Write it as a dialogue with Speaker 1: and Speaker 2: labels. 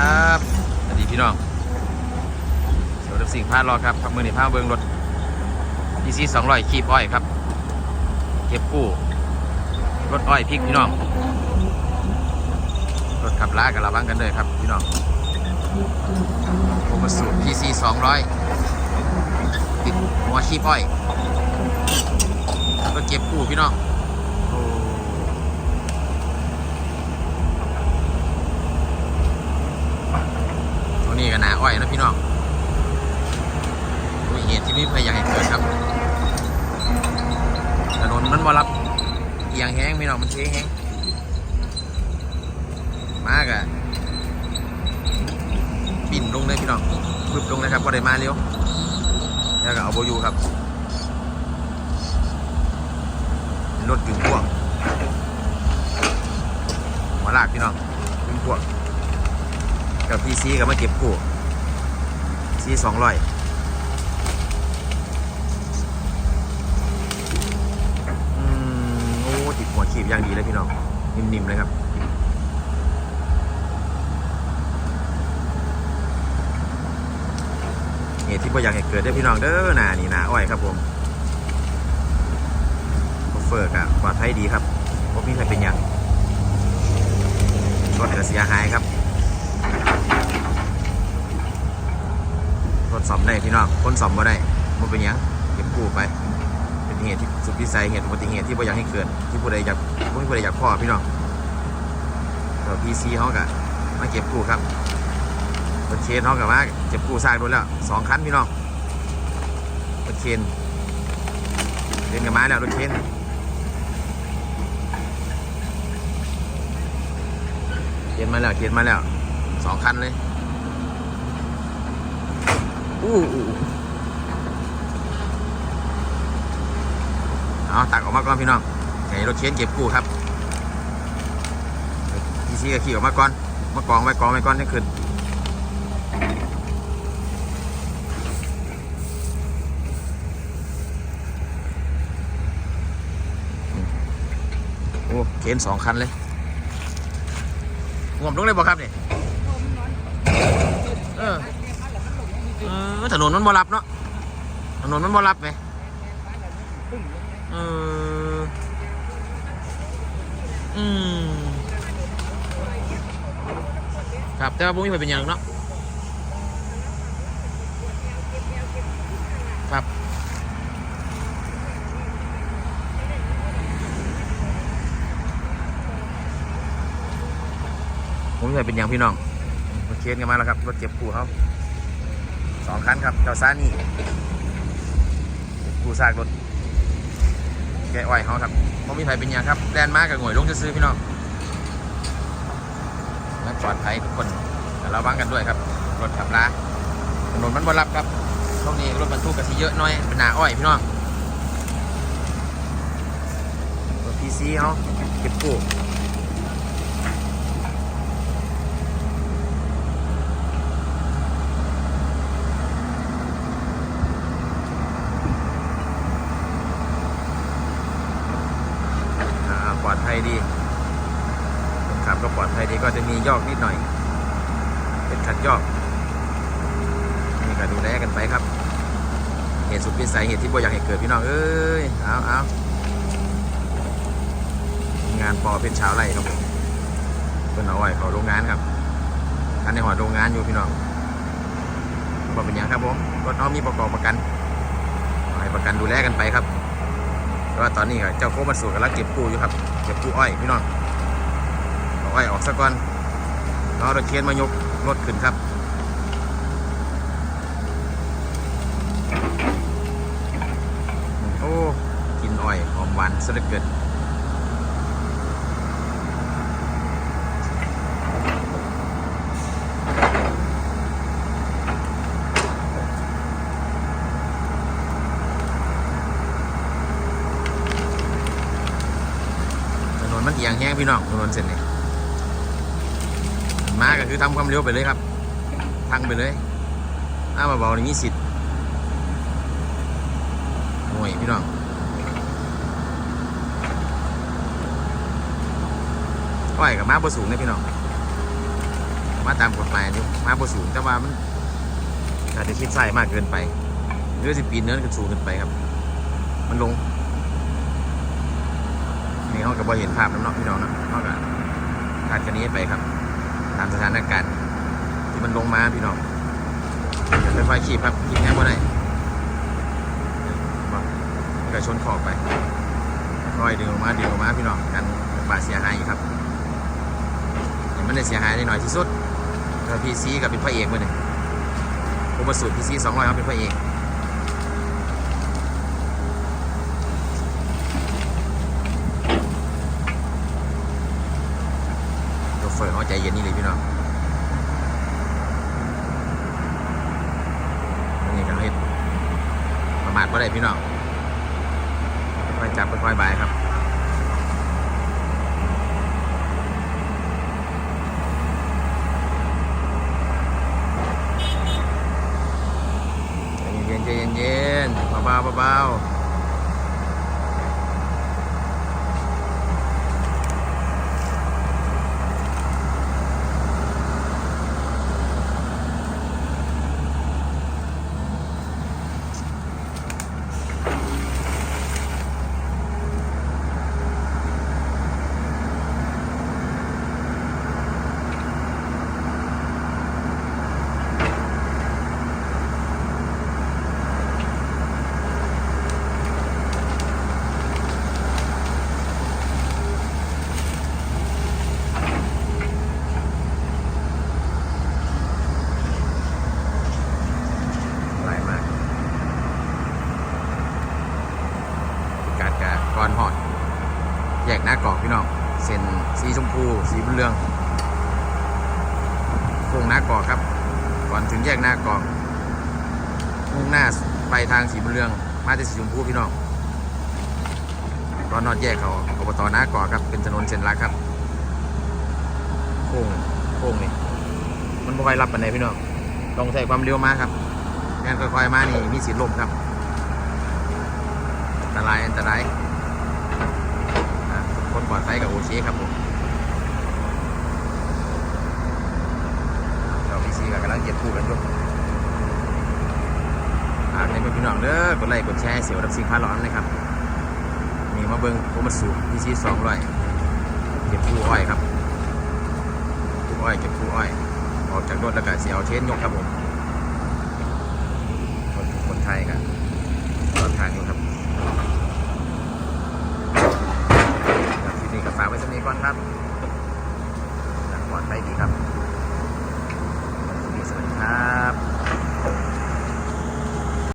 Speaker 1: ครับสวัสดีพี่น้องสวัสดีสิ่งพาดรอครับครับมือนี่พาเบิ้งรถดีซีสองร้อยขีบอ้อยครับ เก็บกู้รถอ้อยพริกพี่น้อง รถขับล้ากับเระวังกันเลยครับพี่น้องโอมาสูตร PC 200ติดหัวขีบอ้อยรถเก็บกู้พี่น้องโอ้ตรงนี้ก็หนา อ้อยนะพี่น้องมีเหตุที่ไม่พยายามเกิดครับ ถนนมันบ่รับเอียงแห้งพี่น้องมันเทแห้งมากอะบินลงเลยพี่น้องพึบลงเลยครับก็ได้มาเร็วแล้วก็เอาโบยูครับรถกึ่งพวงหัวลากพี่น้องกึ่งพวงกับพีซีกับมาเก็บกู้ ซีสองร้อยอืมโอ้ติดหัวขีบอย่างดีเลยพี่น้อง นิ่มๆเลยครับเหตุที่พ่อยากให้เกิดได้พี่น้องเด้อหนานี่หนาอ้อยครับผมโชเฟอร์กับปลอดภัยดีครับพวกนี้ใครเป็นยังรถก็เสียหายครับ รถซ่อมได้พี่น้องคนซ่อมบ่ได้มันเป็นยังเก็บกู้ไป เป็นเหตุที่สุดวิสัยเหตุอุบัติเหตุที่ไม่อยากให้เกิดที่ผู้ใดอยากผู้ใดอยากพ่อพี่น้องตัวพีซีเขากะมาเก็บกู้ครับรถเคนเขากะมาเก็บกู้ซากโดนแล้วสองคันพี่น้องรถเคนเล่นกับมาแล้วรถเคนเคนมาแล้วเคนมาแล้วสองคันเลย อู้อู้เอาตักออกมาก่อนพี่น้องให้รถเชนเก็บกู้ครับพีซีก็ขี่ออกมาก่อน มากองไว้กองไว้ก่อนนี่ขึ้นโอ้เคนสองคันเลยงวมลงเลยบ่ครับเนี่ยเออเอถนนมันบ่รับเนาะถนนมันบ่รับไหมเอออืมครับแต่ว่าบุ้งไม่เป็นหยังเนาะครับผมไม่เป็นหยังพี่น้องรถเคนกันมาแล้วครับรถเจ็บกูเขา สองคันครับเจ้าซานี่กูซากรถแกอ้อยเขาครับผมมีไผเป็นยังครับแดนมากับหน่วยลงจะซื้อพี่น้องและปลอดภัยทุกคนแต่ระวังกันด้วยครับ รถขับลาถนนมันบรับครับช่วงนี้รถบรรทุกกะสิเยอะน้อยเป็นหนาอ้อยพี่น้องรถพีซีเขาเก็บกู้อ่าปลอดภัยดีคนขับก็ปลอดภั ยอกนิดหน่อย เป็นขัดยอกนี่ก็ดูแลกันไปครับ เหตุสุดวิสัยเหตุที่บ่อยากให้เกิดพี่น้องเอ้ยเอาเอางานปอเป็นชาวไร่ครับผมเป็นเอาไว้เขาโรงงานครับอันในหอโรงงานอยู่พี่น้องบอกเป็นยังครับผมรถน้องมีประกอบประกันให้ประกันดูแลกันไปครับแต่ว่าตอนนี้ก็เจ้าโคมาสู่กันแล้วเก็บกู้อยู่ครับ เก็บกู้อ้อยพี่น้องเอาอ้อยออกซะก่อน รอรถเคนมายกรถขึ้นครับโอ้กินอ้อยหอมหวานซะเหลือเกินถนนมันเอียงแห้งพี่น้องถนนเส้นนี้ มาก็คือทำความเร็วไปเลยครับ ทางไปเลยอ้ามาเบาๆนี่มีสิทธิ์โอ้ยพี่น้องอ้อยกับมาบ่สูงนี่พี่น้อง มาตามกฎหมายอยู่มาบ่สูงแต่ว่ามันอาจจะคิดใส่มากเกินไปหรือสิปีนเนื้อขึ้นสูงเกินไปครับ มันลงนี่เขาก็บ่เห็นภาพน้ำเนอกพี่น้องนาะเขาก็คาดกันนี้ไปครับามสถานการณ์ที่มันลงมาพี่น้องค่อยๆขีบครับขีบแง่บ่ได้บ่มันก็ชนขอบไปค่อยดึงออกมาดึงออกมาพี่น้องกันบาดเสียหายครับเห็นมันได้เสียหายได้หน่อยที่สุดพีซีกับเป็นพระเอกมือหนึ่งผมประสูตรพีซีสองร้อยครับเป็นพระเอก เฟอร์เขาใจเย็นนี่เลยพี่น้องนี่ก็เฮ็ดประมาทว่าได้พี่น้องค่อยจับค่อยๆบายครับเย็นๆเย็นๆเบาๆเบาๆไหลมากกาดกาก่อนหอด แย กหน้ากรอกพี่น้องเส้นสีชมพู สีบุญเรืองโค้งหน้ากรอกครับ ก่อนถึงแยกหน้ากรอกมุ่งหน้าไปทางสีบุญเรือง มาที่สีชมพูพี่น้องตอนนอดแยกเขาอบตหน้ากรอกครับ เป็นถนนเส้นหลักครับโค้งโค้งนี่มันบ่ค่อยรับปันไหนพี่น้องต้องใช้ความเร็วมากครับงานค่อยๆมานี่มีสิทธิ์ล่มครับอันตรายอันตรายอะ คนปลอดภัยกับโอเชครับผมเราพีซีกับกำลังเก็บคู่กันอยู่ฝากในเพื่อนพี่น้องเด้อกดไลค์กดแชร์เสียวรับสิ่งพาร้อนนะครับมีมาเบิ้งโคมาสูพีซีสองร้อยเก็บคู่อ้อยครับคู่อ้อยเก็บคู่อ้อย ออกจากรถแล้วก็เสียวเทนยกครับผมคนคนไทยกันตอนทางอยู่ครับ